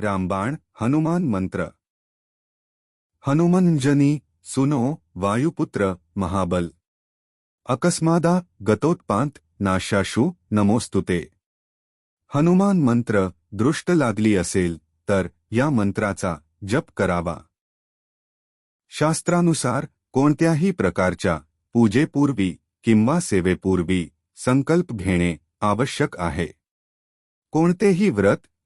रामबाण हनुमान मंत्र. हनुमंजनी सुनो वायुपुत्र महाबल. अकस्मादा गतोत्पांत नाशाशु नमोस्तुते. हनुमान मंत्र दृष्ट लागली असेल तर या मंत्राचा जप करावा. शास्त्रानुसार कोणत्याही प्रकारच्या पूजेपूर्वी किंवा सेवेपूर्वी संकल्प घेणे आवश्यक आहे. कोणतेही व्रत